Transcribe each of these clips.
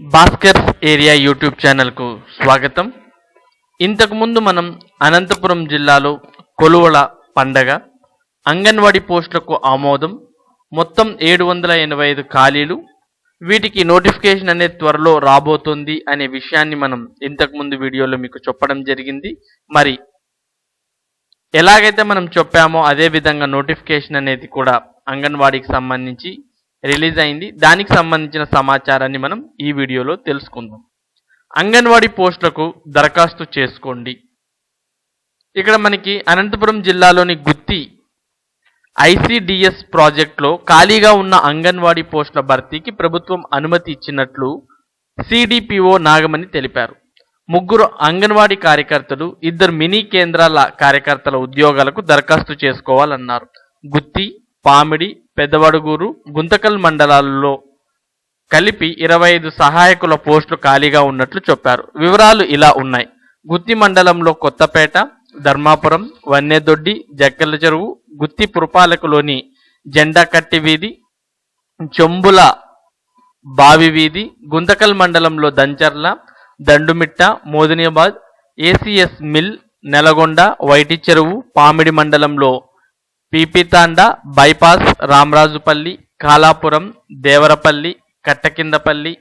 Bhaskar's area YouTube ఛానల్కు స్వాగతం. ఇంతకుముందు మనం అనంతపురం జిల్లాలో కొలువల పండగ అంగన్వాడీ పోస్టులకు ఆమోదం మొత్తం ఏడు వందల ఎనభై ఐదు ఖాళీలు వీటికి నోటిఫికేషన్ అనేది త్వరలో రాబోతుంది అనే విషయాన్ని మనం ఇంతకుముందు వీడియోలో మీకు చెప్పడం జరిగింది. మరి ఎలాగైతే మనం చెప్పామో అదే విధంగా నోటిఫికేషన్ అనేది కూడా అంగన్వాడీకి సంబంధించి రిలీజ్ అయింది. దానికి సంబంధించిన సమాచారాన్ని మనం ఈ వీడియోలో తెలుసుకుందాం. అంగన్వాడీ పోస్టులకు దరఖాస్తు చేసుకోండి. ఇక్కడ మనకి అనంతపురం జిల్లాలోని గుత్తి ఐసిడిఎస్ ప్రాజెక్టులో ఖాళీగా ఉన్న అంగన్వాడీ పోస్టుల భర్తీకి ప్రభుత్వం అనుమతి ఇచ్చినట్లు సిడిపిఓ నాగమణి తెలిపారు. ముగ్గురు అంగన్వాడీ కార్యకర్తలు ఇద్దరు మినీ కేంద్రాల కార్యకర్తల ఉద్యోగాలకు దరఖాస్తు చేసుకోవాలన్నారు. గుత్తి పామిడి పెద్దవడుగూరు గుంతకల్ మండలాల్లో కలిపి ఇరవై ఐదు సహాయకుల పోస్టులు ఖాళీగా ఉన్నట్లు చెప్పారు. వివరాలు ఇలా ఉన్నాయి. గుత్తి మండలంలో కొత్తపేట ధర్మాపురం వన్నెదొడ్డి జక్కల చెరువు గుత్తి పురపాలకులోని జెండా కట్టి వీధి చెంబుల బావి వీధి గుంతకల్ మండలంలో Dancharla Dandumitta Modiniyabad ACS mill Nelagonda YT చెరువు పామిడి మండలంలో పీపితాండ బైపాస్ రామరాజుపల్లి కాలాపురం దేవరపల్లి కట్టకిందపల్లి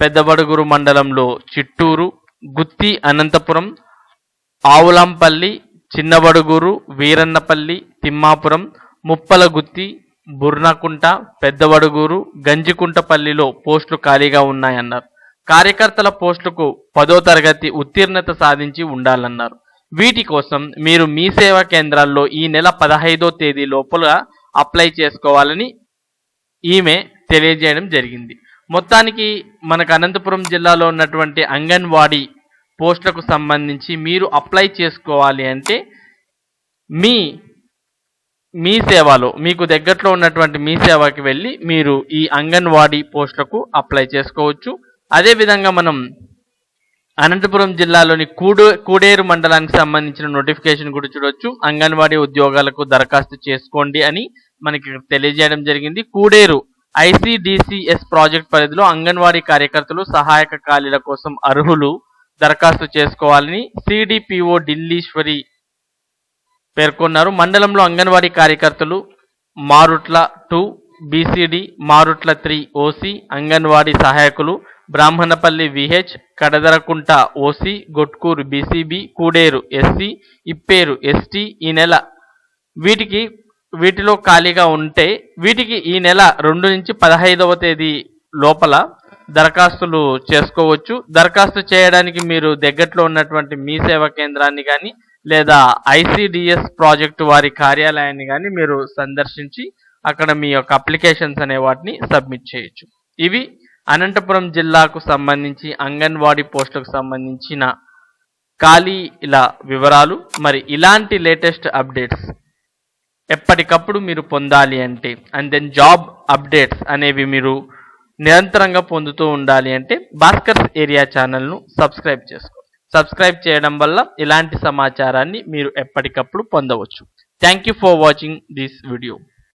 పెద్దబడుగురు మండలంలో చిట్టూరు గుత్తి అనంతపురం ఆవులంపల్లి చిన్నబడుగురు వీరన్నపల్లి తిమ్మాపురం ముప్పలగుత్తి బుర్నకుంట పెద్దవడుగూరు గంజికుంటపల్లిలో పోస్టులు ఖాళీగా ఉన్నాయన్నారు. కార్యకర్తల పోస్టులకు పదో తరగతి ఉత్తీర్ణత సాధించి ఉండాలన్నారు. వీటి కోసం మీరు మీ సేవా కేంద్రాల్లో ఈ నెల పదహైదో తేదీ లోపల అప్లై చేసుకోవాలని ఈమె తెలియజేయడం జరిగింది. మొత్తానికి మనకు అనంతపురం జిల్లాలో ఉన్నటువంటి అంగన్వాడీ పోస్టులకు సంబంధించి మీరు అప్లై చేసుకోవాలి అంటే మీ మీ సేవలో మీకు దగ్గరలో ఉన్నటువంటి మీ సేవకి వెళ్ళి మీరు ఈ అంగన్వాడీ పోస్టులకు అప్లై చేసుకోవచ్చు. అదేవిధంగా మనం అనంతపురం జిల్లాలోని కూడు కూడేరు మండలానికి సంబంధించిన నోటిఫికేషన్ కూడా చూడొచ్చు. అంగన్వాడీ ఉద్యోగాలకు దరఖాస్తు చేసుకోండి అని మనకి తెలియజేయడం జరిగింది. కూడేరు ఐసిడిసిఎస్ ప్రాజెక్ట్ పరిధిలో అంగన్వాడీ కార్యకర్తలు సహాయక ఖాళీల కోసం అర్హులు దరఖాస్తు చేసుకోవాలని సిడిపిఓ ఢిల్లీశ్వరి పేర్కొన్నారు. మండలంలో అంగన్వాడీ కార్యకర్తలు Marutla two BCD Marutla three OC anganwadi సహాయకులు Brahmanapalli VH Kadadarakunta OC Gotkuru BCB Kuderu SC Ipperu ST ఈ నెల. వీటికి వీటిలో ఖాళీగా ఉంటే వీటికి ఈ నెల రెండు నుంచి పదహైదవ తేదీ లోపల దరఖాస్తులు చేసుకోవచ్చు. దరఖాస్తు చేయడానికి మీరు దగ్గరలో ఉన్నటువంటి మీ సేవా కేంద్రాన్ని కానీ లేదా ఐసిడిఎస్ ప్రాజెక్టు వారి కార్యాలయాన్ని కానీ మీరు సందర్శించి అక్కడ మీ యొక్క అప్లికేషన్స్ అనే వాటిని సబ్మిట్ చేయొచ్చు. ఇవి అనంతపురం జిల్లాకు సంబంధించి అంగన్వాడీ పోస్టులకు సంబంధించిన ఖాళీల వివరాలు. మరి ఇలాంటి లేటెస్ట్ అప్డేట్స్ ఎప్పటికప్పుడు మీరు పొందాలి అంటే అండ్ దెన్ జాబ్ అప్డేట్స్ అనేవి మీరు నిరంతరంగా పొందుతూ ఉండాలి అంటే భాస్కర్స్ ఏరియా ఛానల్ను సబ్స్క్రైబ్ చేసుకోండి. సబ్స్క్రైబ్ చేయడం వల్ల ఇలాంటి సమాచారాన్ని మీరు ఎప్పటికప్పుడు పొందవచ్చు. Thank you for watching this video